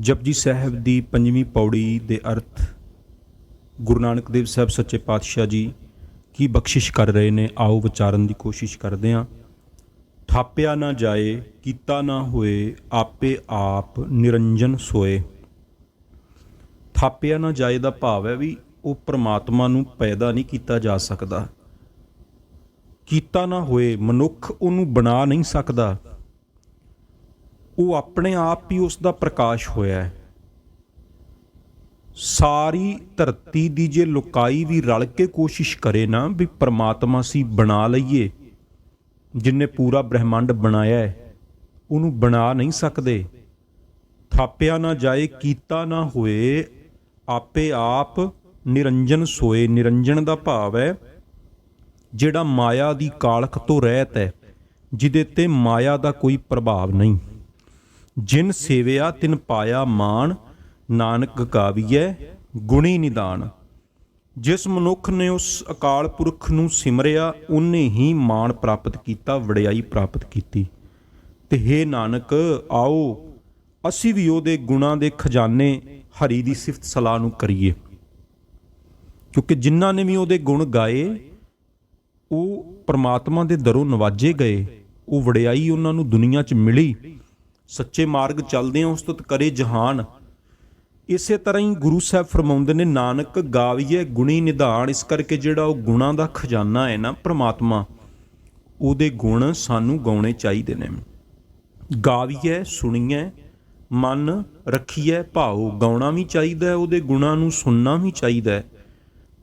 ਜਪਜੀ ਸਾਹਿਬ ਦੀ ਪੰਜਵੀਂ ਪੌੜੀ ਦੇ ਅਰਥ, ਗੁਰੂ ਨਾਨਕ ਦੇਵ ਸਾਹਿਬ ਸੱਚੇ ਪਾਤਸ਼ਾਹ ਜੀ ਕੀ ਬਖਸ਼ਿਸ਼ ਕਰ ਰਹੇ ਨੇ, ਆਓ ਵਿਚਾਰਨ ਦੀ ਕੋਸ਼ਿਸ਼ ਕਰਦੇ ਹਾਂ। ਥਾਪਿਆ ਨਾ ਜਾਏ, ਕੀਤਾ ਨਾ ਹੋਏ, ਆਪੇ ਆਪ ਨਿਰੰਜਨ ਸੋਏ। ਥਾਪਿਆ ਨਾ ਜਾਏ ਦਾ ਭਾਵ ਹੈ ਵੀ ਉਹ ਪ੍ਰਮਾਤਮਾ ਨੂੰ ਪੈਦਾ ਨਹੀਂ ਕੀਤਾ ਜਾ ਸਕਦਾ। ਕੀਤਾ ਨਾ ਹੋਏ, ਮਨੁੱਖ ਉਹਨੂੰ ਬਣਾ ਨਹੀਂ ਸਕਦਾ। ਉਹ ਆਪਣੇ ਆਪ ਹੀ ਉਸ ਦਾ ਪ੍ਰਕਾਸ਼ ਹੋਇਆ ਹੈ। ਸਾਰੀ ਧਰਤੀ ਦੀ ਜੇ ਲੁਕਾਈ ਵੀ ਰਲ ਕੇ ਕੋਸ਼ਿਸ਼ ਕਰੇ ਨਾ ਵੀ ਪ੍ਰਮਾਤਮਾ ਸੀ ਬਣਾ ਲਈਏ, ਜਿਨੇ ਪੂਰਾ ਬ੍ਰਹਿਮੰਡ ਬਣਾਇਆ ਹੈ, ਉਹਨੂੰ ਬਣਾ ਨਹੀਂ ਸਕਦੇ। ਥਾਪਿਆ ਨਾ ਜਾਏ, ਕੀਤਾ ਨਾ ਹੋਏ, ਆਪੇ ਆਪ ਨਿਰੰਜਨ ਸੋਏ। ਨਿਰੰਜਨ ਦਾ ਭਾਵ ਹੈ, ਜਿਹੜਾ ਮਾਇਆ ਦੀ ਕਾਲਖ ਤੋਂ ਰਹਿਤ ਹੈ, ਜਿਹਦੇ ਤੇ ਮਾਇਆ ਦਾ ਕੋਈ ਪ੍ਰਭਾਵ ਨਹੀਂ। ਜਿਨ ਸੇਵਿਆ ਤਿਨ ਪਾਇਆ ਮਾਨ ਨਾਨਕ ਗਾਵੀਐ ਗੁਣੀ ਨਿਦਾਨ। ਜਿਸ ਮਨੁੱਖ ਨੇ ਉਸ ਅਕਾਲ ਪੁਰਖ ਨੂੰ ਸਿਮਰਿਆ, ਉਹਨੇ ਹੀ ਮਾਣ ਪ੍ਰਾਪਤ ਕੀਤਾ, ਵਡਿਆਈ ਪ੍ਰਾਪਤ ਕੀਤੀ। ਤੇ ਹੇ ਨਾਨਕ, ਆਓ, ਅਸੀਂ ਵੀ ਉਹਦੇ ਗੁਣਾਂ ਦੇ ਖਜ਼ਾਨੇ ਹਰੀ ਦੀ ਸਿਫਤ ਸਲਾਹ ਨੂੰ ਕਰੀਏ। ਕਿਉਂਕਿ ਜਿਨ੍ਹਾਂ ਨੇ ਵੀ ਉਹਦੇ ਗੁਣ ਗਾਏ, ਉਹ ਪਰਮਾਤਮਾ ਦੇ ਦਰੋਂ ਨਵਾਜੇ ਗਏ, ਉਹ ਵਡਿਆਈ ਉਹਨਾਂ ਨੂੰ ਦੁਨੀਆ 'ਚ ਮਿਲੀ ਸੱਚੇ ਮਾਰਗ ਚੱਲਦੇ ਆ ਉਸ ਤੋਂ ਕਰੇ ਜਹਾਨ। ਇਸੇ ਤਰ੍ਹਾਂ ਹੀ ਗੁਰੂ ਸਾਹਿਬ ਫਰਮਾਉਂਦੇ ਨੇ ਨਾਨਕ ਗਾਵੀਏ ਗੁਣੀ ਨਿਧਾਨ ਇਸ ਕਰਕੇ ਜਿਹੜਾ ਉਹ ਗੁਣਾਂ ਦਾ ਖਜ਼ਾਨਾ ਹੈ ਨਾ ਪ੍ਰਮਾਤਮਾ ਉਹਦੇ ਗੁਣ ਸਾਨੂੰ ਗਾਉਣੇ ਚਾਹੀਦੇ ਨੇ। ਗਾਵੀਏ ਸੁਣੀਏ ਮਨ ਰੱਖੀਏ ਭਾਉ ਗਾਉਣਾ ਵੀ ਚਾਹੀਦਾ ਹੈ, ਉਹਦੇ ਗੁਣਾਂ ਨੂੰ ਸੁਣਨਾ ਵੀ ਚਾਹੀਦਾ ਹੈ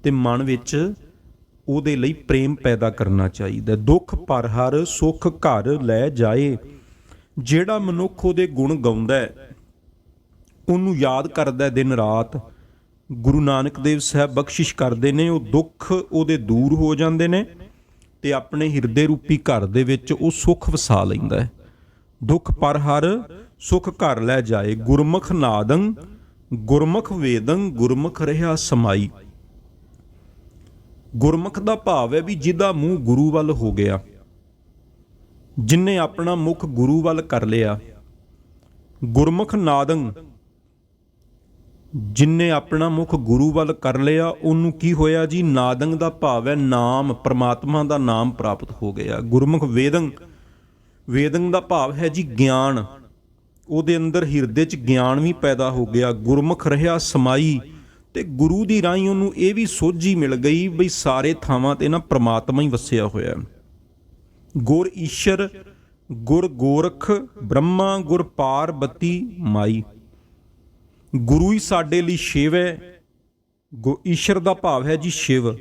ਤੇ ਮਨ ਵਿੱਚ ਉਹਦੇ ਲਈ ਪ੍ਰੇਮ ਪੈਦਾ ਕਰਨਾ ਚਾਹੀਦਾ ਦੁੱਖ ਪਰ ਹਰ ਸੁੱਖ ਘਰ ਲੈ ਜਾਏ ਜਿਹੜਾ ਮਨੁੱਖ ਉਹਦੇ ਗੁਣ ਗਾਉਂਦਾ ਹੈ, ਉਹਨੂੰ ਯਾਦ ਕਰਦਾ ਦਿਨ ਰਾਤ। ਗੁਰੂ ਨਾਨਕ ਦੇਵ ਸਾਹਿਬ ਬਖਸ਼ਿਸ਼ ਕਰਦੇ ਨੇ, ਉਹ ਦੁੱਖ ਉਹਦੇ ਦੂਰ ਹੋ ਜਾਂਦੇ ਨੇ ਤੇ ਆਪਣੇ ਹਿਰਦੇ ਰੂਪੀ ਘਰ ਦੇ ਵਿੱਚ ਉਹ ਸੁੱਖ ਵਸਾ ਲੈਂਦਾ ਹੈ। ਦੁੱਖ ਪਰ ਹਰ ਸੁਖ ਘਰ ਲੈ ਜਾਏ। ਗੁਰਮੁਖ ਨਾਦੰ, ਗੁਰਮੁਖ ਵੇਦੰ, ਗੁਰਮੁਖ ਰਹਾ ਸਮਾਈ। ਗੁਰਮੁਖ ਦਾ ਭਾਵ ਹੈ ਵੀ ਜਿਹਦਾ ਮੂੰਹ ਗੁਰੂ ਵੱਲ ਹੋ ਗਿਆ। ਜਿਨਨੇ ਆਪਣਾ ਮੁਖ ਗੁਰੂ ਵੱਲ ਕਰ ਲਿਆ। ਗੁਰਮੁਖ ਨਾਦੰ। ਜਿਨਨੇ ਆਪਣਾ ਮੁਖ ਗੁਰੂ ਵੱਲ ਕਰ ਲਿਆ, ਉਹਨੂੰ ਕੀ ਹੋਇਆ ਜੀ? ਨਾਦੰਗ ਦਾ ਭਾਵ ਹੈ ਨਾਮ, ਪ੍ਰਮਾਤਮਾ ਦਾ ਨਾਮ ਪ੍ਰਾਪਤ ਹੋ ਗਿਆ। ਗੁਰਮੁਖ ਵੇਦੰ। ਵੇਦੰ ਦਾ ਭਾਵ ਹੈ ਜੀ ਗਿਆਨ। ਉਹਦੇ ਅੰਦਰ ਹਿਰਦੇ 'ਚ ਗਿਆਨ ਵੀ ਪੈਦਾ ਹੋ ਗਿਆ। ਗੁਰਮੁਖ ਰਹਾ ਸਮਾਈ ਤੇ ਗੁਰੂ ਦੀ ਰਾਹੀਂ ਉਹਨੂੰ ਇਹ ਵੀ ਸੋਝੀ ਮਿਲ ਗਈ ਬਈ ਸਾਰੇ ਥਾਵਾਂ ਤੇ ਨਾ ਪ੍ਰਮਾਤਮਾ ਹੀ ਵਸਿਆ ਹੋਇਆ। ਹੈ ਗੁਰ ਈਸ਼ਰ, ਗੁਰ ਗੋਰਖ, ਬ੍ਰਹਮਾ, ਗੁਰ ਪਾਰਬਤੀ, ਮਾਈ। ਗੁਰੂ ਹੀ ਸਾਡੇ ਲਈ ਸ਼ਿਵ ਹੈ। ਗੁ ਈਸ਼ਰ ਦਾ ਭਾਵ ਹੈ ਜੀ ਸ਼ਿਵ।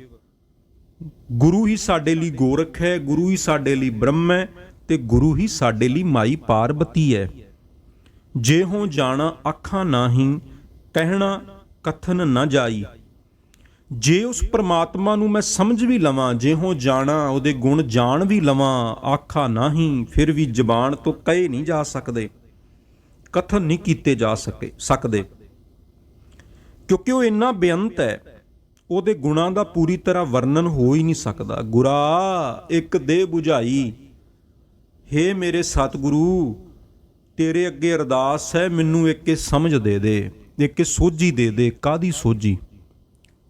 ਗੁਰੂ ਹੀ ਸਾਡੇ ਲਈ ਗੋਰਖ ਹੈ, ਗੁਰੂ ਹੀ ਸਾਡੇ ਲਈ ਬ੍ਰਹਮ ਹੈ ਤੇ ਗੁਰੂ ਹੀ ਸਾਡੇ ਲਈ ਮਾਈ ਪਾਰਬਤੀ ਹੈ। ਜੇ ਹੋ ਜਾਣਾ ਅੱਖਾਂ ਨਾਹੀਂ, ਕਹਿਣਾ ਕਥਨ ਨਾ ਜਾਈ ਜੇ ਉਸ ਪ੍ਰਮਾਤਮਾ ਨੂੰ ਮੈਂ ਸਮਝ ਵੀ ਲਵਾਂ ਜੇ ਜਾਣਾ, ਉਹਦੇ ਗੁਣ ਜਾਣ ਵੀ ਲਵਾਂ, ਆਖਾ ਨਹੀਂ, ਫਿਰ ਵੀ ਜ਼ਬਾਨ ਤੋਂ ਕਹੇ ਨਹੀਂ ਜਾ ਸਕਦੇ, ਕਥਨ ਨਹੀਂ ਕੀਤੇ ਜਾ ਸਕੇ, ਸਕਦੇ। ਕਿਉਂਕਿ ਉਹ ਇੰਨਾ ਬੇਅੰਤ ਹੈ, ਉਹਦੇ ਗੁਣਾਂ ਦਾ ਪੂਰੀ ਤਰ੍ਹਾਂ ਵਰਣਨ ਹੋ ਹੀ ਨਹੀਂ ਸਕਦਾ। ਗੁਰਾ, ਇੱਕ ਦੇ 부ਝਾਈ ਹੇ ਮੇਰੇ ਸਤਿਗੁਰੂ, ਤੇਰੇ ਅੱਗੇ ਅਰਦਾਸ ਹੈ, ਮੈਨੂੰ ਇੱਕ ਸਮਝ ਦੇ ਦੇ, ਇੱਕ ਸੋਝੀ ਦੇ ਦੇ ਕਾਦੀ ਸੋਝੀ?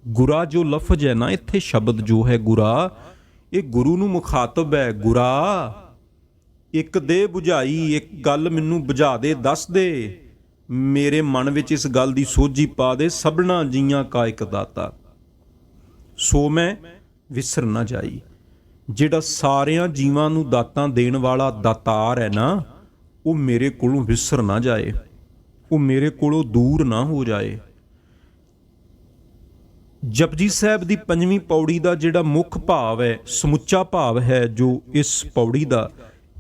ਗੁਰਾ ਜੋ ਲਫ਼ਜ਼ ਹੈ ਨਾ, ਇੱਥੇ ਸ਼ਬਦ ਜੋ ਹੈ ਗੁਰਾ, ਇਹ ਗੁਰੂ ਨੂੰ ਮੁਖਾਤਬ ਹੈ ਗੁਰਾ। ਇੱਕ ਦੇ 부ਝਾਈ ਇੱਕ ਗੱਲ ਮੈਨੂੰ ਬੁਝਾ ਦੇ, ਦੱਸ ਦੇ। ਮੇਰੇ ਮਨ ਵਿੱਚ ਇਸ ਗੱਲ ਦੀ ਸੋਝੀ ਪਾ ਦੇ, ਸਭਨਾ ਜੀਆਂ ਕਾ ਇੱਕ ਦਾਤਾ। ਸੋ ਮੈਂ ਵਿਸਰ ਨਾ ਜਾਈ। ਜਿਹੜਾ ਸਾਰਿਆਂ ਜੀਵਾਂ ਨੂੰ ਦਾਤਾਂ ਦੇਣ ਵਾਲਾ ਦਾਤਾਰ ਹੈ ਨਾ, ਉਹ ਮੇਰੇ ਕੋਲੋਂ ਵਿਸਰ ਨਾ ਜਾਏ। ਉਹ ਮੇਰੇ ਕੋਲੋਂ ਦੂਰ ਨਾ ਹੋ ਜਾਏ। ਜਪਜੀ ਸਾਹਿਬ ਦੀ ਪੰਜਵੀਂ ਪੌੜੀ ਦਾ ਜਿਹੜਾ ਮੁੱਖ ਭਾਵ ਹੈ, ਸਮੁੱਚਾ ਭਾਵ ਹੈ ਜੋ ਇਸ ਪੌੜੀ ਦਾ,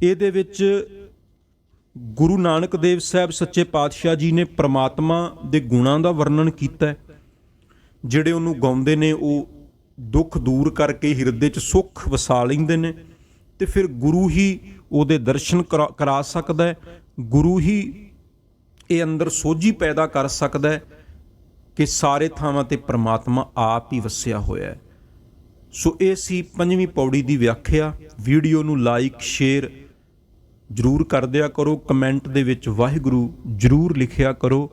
ਇਹਦੇ ਵਿੱਚ ਗੁਰੂ ਨਾਨਕ ਦੇਵ ਸਾਹਿਬ ਸੱਚੇ ਪਾਤਸ਼ਾਹ ਜੀ ਨੇ ਪ੍ਰਮਾਤਮਾ ਦੇ ਗੁਣਾਂ ਦਾ ਵਰਣਨ ਕੀਤਾ ਹੈ। ਜਿਹੜੇ ਉਹਨੂੰ ਗਾਉਂਦੇ ਨੇ, ਉਹ ਦੁੱਖ ਦੂਰ ਕਰਕੇ ਹਿਰਦੇ 'ਚ ਸੁੱਖ ਵਸਾ ਲੈਂਦੇ ਨੇ ਤੇ ਫਿਰ ਗੁਰੂ ਹੀ ਉਹਦੇ ਦਰਸ਼ਨ ਕਰਾ- ਕਰਾ ਸਕਦਾ ਹੈ। ਗੁਰੂ ਹੀ ਇਹ ਅੰਦਰ ਸੋਝੀ ਪੈਦਾ ਕਰ ਸਕਦਾ ਹੈ। ਕਿ ਸਾਰੇ ਥਾਵਾਂ ਤੇ ਪ੍ਰਮਾਤਮਾ ਆਪ ਹੀ ਵਸਿਆ ਹੋਇਆ ਹੈ। ਸੋ ਇਹ ਸੀ ਪੰਜਵੀਂ ਪੌੜੀ ਦੀ ਵਿਆਖਿਆ। ਵੀਡੀਓ ਨੂੰ ਲਾਈਕ, ਸ਼ੇਅਰ ਜਰੂਰ ਕਰ ਦਿਆ ਕਰੋ। ਕਮੈਂਟ ਦੇ ਵਿੱਚ ਵਾਹਿਗੁਰੂ ਜਰੂਰ ਲਿਖਿਆ ਕਰੋ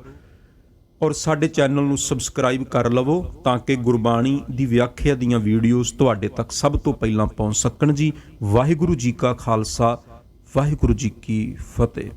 ਔਰ ਸਾਡੇ ਚੈਨਲ ਨੂੰ ਸਬਸਕ੍ਰਾਈਬ ਕਰ ਲਵੋ ਤਾਂ ਕਿ ਗੁਰਬਾਣੀ ਦੀ ਵਿਆਖਿਆ ਦੀਆਂ ਵੀਡੀਓਜ਼ ਤੁਹਾਡੇ ਤੱਕ ਸਭ ਤੋਂ ਪਹਿਲਾਂ ਪਹੁੰਚ ਸਕਣ ਜੀ। ਵਾਹਿਗੁਰੂ ਜੀ ਕਾ ਖਾਲਸਾ, ਵਾਹਿਗੁਰੂ ਜੀ ਕੀ ਫਤਿਹ।